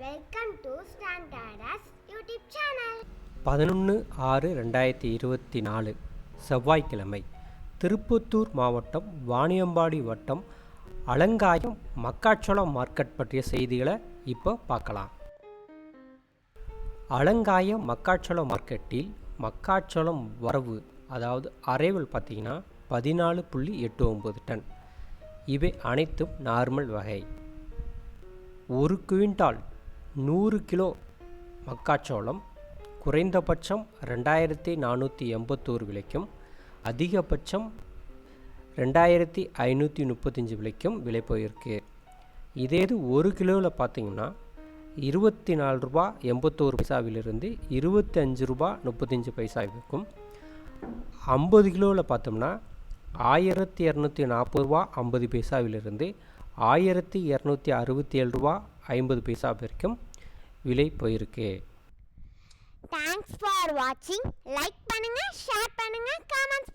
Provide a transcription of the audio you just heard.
Welcome to standards YouTube channel பதினொன்று ஆறு ரெண்டாயிரத்தி இருபத்தி நாலு செவ்வாய்க்கிழமை. திருப்பத்தூர் மாவட்டம் வாணியம்பாடி வட்டம் அலங்காயம் மக்காச்சோளம் மார்க்கெட் பற்றிய செய்திகளை இப்போ பார்க்கலாம். அலங்காயம் மக்காச்சோளம் மார்க்கெட்டில் மக்காச்சோளம் வரவு அதாவது அரைவல் பார்த்தீங்கன்னா பதினாலு புள்ளி எட்டு ஒம்பது டன். இவை அனைத்தும் நார்மல் வகை. ஒரு குவிண்டால் நூறு கிலோ மக்காச்சோளம் குறைந்தபட்சம் ரெண்டாயிரத்தி நானூற்றி எண்பத்தோரு விலைக்கும் அதிகபட்சம் ரெண்டாயிரத்தி ஐநூற்றி முப்பத்தஞ்சு விலைக்கும் விலை போயிருக்கு. இதே இது ஒரு கிலோவில் பார்த்தீங்கன்னா இருபத்தி நாலு ரூபா எண்பத்தோரு பைசாவிலிருந்து இருபத்தி அஞ்சு ரூபா முப்பத்தஞ்சு பைசாவிற்கும் ஐம்பது கிலோவில் பார்த்தோம்னா ஆயிரத்தி இரநூத்தி நாற்பது ரூபா ஐம்பது பைசாவிலிருந்து ஆயிரத்தி இரநூத்தி அறுபத்தி ஏழு ரூபா ஐம்பது பைசா வரைக்கும் விலை போயிருக்கு. தேங்க்ஸ் ஃபார் வாட்சிங் லைக் பண்ணுங்கள் ஷேர் பண்ணுங்கள் கமெண்ட்